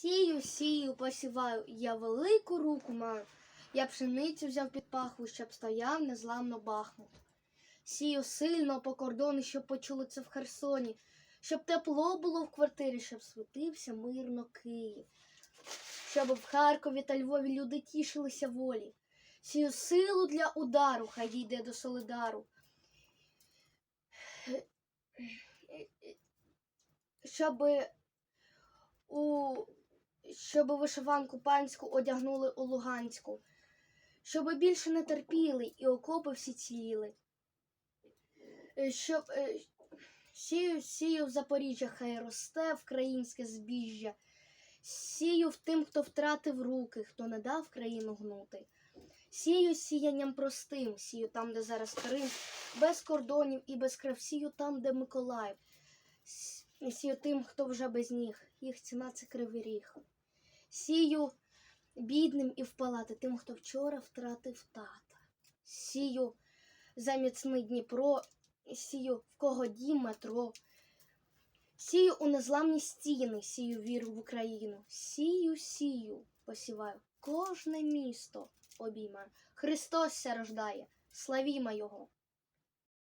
Сію, сію, посіваю, я велику руку маю. Я пшеницю взяв під пахву, щоб стояв незламно бахмут. Сію сильно по кордону, щоб почули це в Херсоні, щоб тепло було в квартирі, щоб світився мирно Київ, щоб в Харкові та Львові люди тішилися волі. Сію силу для удару, хай дійде до Солидару. Щоб у щоб вишиванку панську одягнули у Луганську, щоб більше не терпіли і окопи всі ціліли. Е, Щоб е, сію, сію в Запоріжжя хай росте українське збіжжя, сію в тим, хто втратив руки, хто не дав країну гнути. Сію сіянням простим, сію там, де зараз Крим, без кордонів і без крив, сію там, де Миколаїв. Сію тим, хто вже без ніг, їх ціна це кривий ріг. Сію бідним і в палати тим, хто вчора втратив тата. Сію за міцний Дніпро, сію в кого дім метро. Сію у незламні стіни, сію віру в Україну. Сію, сію, посіваю, кожне місто обіймаю. Христос ся рождає, славімо Його.